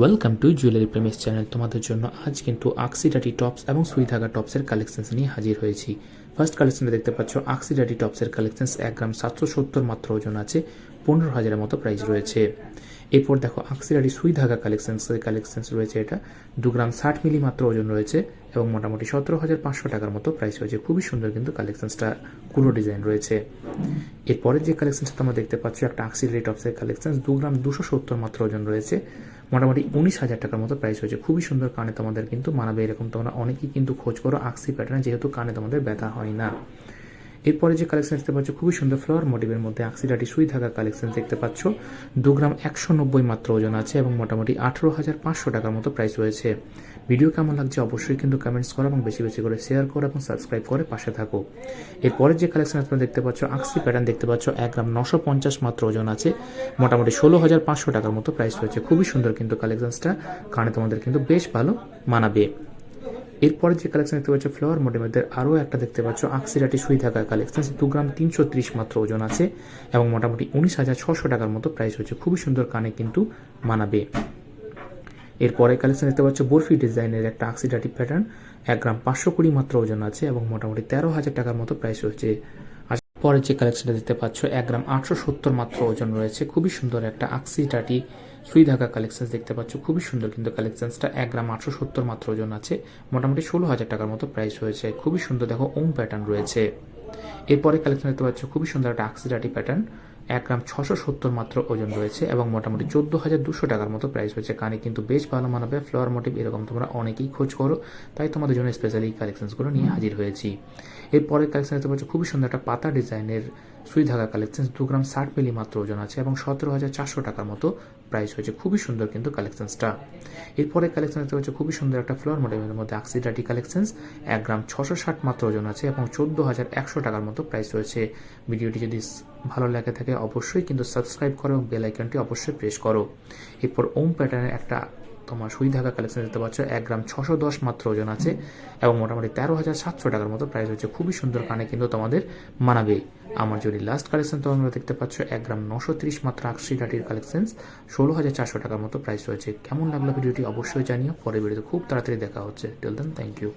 Welcome to jewellery premise channel তোমাদের জন্য আজ কিন্তু আকসিডাটি টপস এবং সুই টপসের কালেকশনস নিয়ে হাজির হয়েছি। ফার্স্ট কালেকশনে দেখতে পাচ্ছ আকসিডাটি টপসের কালেকশনস এক গ্রাম সাতশো সত্তর মাত্র ওজন আছে, পনেরো হাজারের মতো প্রাইস রয়েছে। এরপর দেখো আকসিডাটি সুই ধাগা কালেকশনস কালেকশনস রয়েছে এটা, দু গ্রাম ষাট মিলি মাত্র ওজন রয়েছে এবং মোটামুটি সতেরো হাজার পাঁচশো টাকার মতো প্রাইস রয়েছে। খুবই সুন্দর কিন্তু কালেকশনসটা কুলো ডিজাইন রয়েছে। এরপরে যে কালেকশনসটা তোমরা দেখতে পাচ্ছ, একটা আকসিডারি টপসের কালেকশন দু গ্রাম দুশো সত্তর মাত্র ওজন রয়েছে। মোটামুটি উনিশ হাজার টাকার মতো প্রাইস হয়েছে। খুবই সুন্দর কানে তোমাদের কিন্তু মানাবে, এরকম তোমরা অনেকেই কিন্তু খোঁজ করো, আকসি প্যাটার্নে যেহেতু কানে তোমাদের ব্যথা হয় না। এরপরে যে কালেকশন দেখতে পাচ্ছ, খুবই সুন্দর ফ্লাওয়ার মোটিভের মধ্যে আকসিডাটি সুই থাকা কালেকশন দেখতে পাচ্ছ। দু গ্রাম একশো নব্বই মাত্র ওজন আছে এবং মোটামুটি আঠেরো হাজার পাঁচশো টাকার মতো প্রাইস রয়েছে। ভিডিও কেমন লাগছে অবশ্যই কিন্তু কমেন্টস করো এবং বেশি বেশি করে শেয়ার করো এবং সাবস্ক্রাইব করে পাশে থাকো। এরপরে যে কালেকশন আপনারা দেখতে পাচ্ছ, আকসি প্যাটার্ন দেখতে পাচ্ছ, এক গ্রাম নশো পঞ্চাশ মাত্র ওজন আছে। মোটামুটি ষোলো হাজার পাঁচশো টাকার মতো প্রাইস রয়েছে। খুবই সুন্দর কিন্তু কালেকশনসটা কারণে তোমাদের কিন্তু বেশ ভালো মানাবে। এরপরে যে কালেকশন দেখতে পাচ্ছ ফ্লাওয়ার মোডের মধ্যে আরও একটা দেখতে পাচ্ছ আকসিরাটি সুই থাকার কালেকশন দু গ্রাম তিনশো ত্রিশ মাত্র ওজন আছে এবং মোটামুটি উনিশ হাজার ছশো টাকার মতো প্রাইস হচ্ছে খুবই সুন্দর কানে কিন্তু মানাবে। এরপরে কালেকশন দেখতে পাচ্ছ, বরফি ডিজাইনের একটা আক্সিডাটি প্যাটার্ন এক গ্রাম পাঁচশো কুড়ি মাত্র ওজন আছে এবং মোটামুটি তেরো হাজার টাকার মতো প্রাইস হচ্ছে পরের যে কালেকশনটা দেখতে পাচ্ছ, এক গ্রাম আটশো সত্তর মাত্র ওজন রয়েছে। খুবই সুন্দর একটা আকসিডাটি সুই ধাকা কালেকশন দেখতে পাচ্ছ। খুবই সুন্দর কিন্তু কালেকশনসটা এক গ্রাম আটশো সত্তর মাত্র ওজন আছে। মোটামুটি ষোলো হাজার টাকার মতো প্রাইস হয়েছে। খুবই সুন্দর দেখো, ওম প্যাটার্ন রয়েছে। এরপরে কালেকশন দেখতে পাচ্ছ, খুবই সুন্দর একটা আকসিডাটি প্যাটার্ন এক গ্রাম ছশো সত্তর মাত্র ওজন রয়েছে এবং মোটামুটি চোদ্দ হাজার দুশো টাকার মতো প্রাইস রয়েছে। কানে কিন্তু বেশ ভালো মানাবে ফ্লাওয়ার মোটিভ এরকম তোমরা অনেকেই খোঁজ করো, তাই তোমাদের জন্য স্পেশালি কালেকশনসগুলো নিয়ে হাজির হয়েছি। এরপরের কালেকশন পাচ্ছ খুবই সুন্দর একটা পাতা ডিজাইনের সুই ধাগা কালেকশন দু গ্রাম ষাট মিলি মাত্র ওজন আছে এবং সতেরো হাজার চারশো টাকার মতো প্রাইস হয়েছে। খুবই সুন্দর কিন্তু কালেকশনসটা এরপরে কালেকশন দেখতে পাচ্ছ, খুবই সুন্দর একটা ফ্লোর মডেলের মধ্যে আকসিডাটি কালেকশনস এক গ্রাম ছশো ষাট মাত্র ওজন আছে এবং চোদ্দ হাজার একশো টাকার মতো প্রাইস রয়েছে। ভিডিওটি যদি ভালো লাগে থাকে অবশ্যই কিন্তু সাবস্ক্রাইব করো বেল আইকনটি অবশ্যই প্রেস করো। এরপর ওম প্যাটার্নের একটা তোমার সুই ধাকা কালেকশন দেখতে পাচ্ছ, এক গ্রাম ছশো দশ মাত্র ওজন আছে এবং মোটামুটি তেরো হাজার সাতশো টাকার মতো প্রাইস হচ্ছে। খুবই সুন্দর কানে কিন্তু তোমাদের মানাবে। আমার যদি লাস্ট কালেকশন তোমরা দেখতে পাচ্ছ, এক গ্রাম নশো ত্রিশ মাত্র আশি ডাটির কালেকশন ষোলো হাজার চারশো টাকার মতো প্রাইস রয়েছে কেমন লাগল ভিডিওটি অবশ্যই জানিও পরে ভিডিওতে খুব তাড়াতাড়ি দেখা হচ্ছে। টেল দেন থ্যাংক ইউ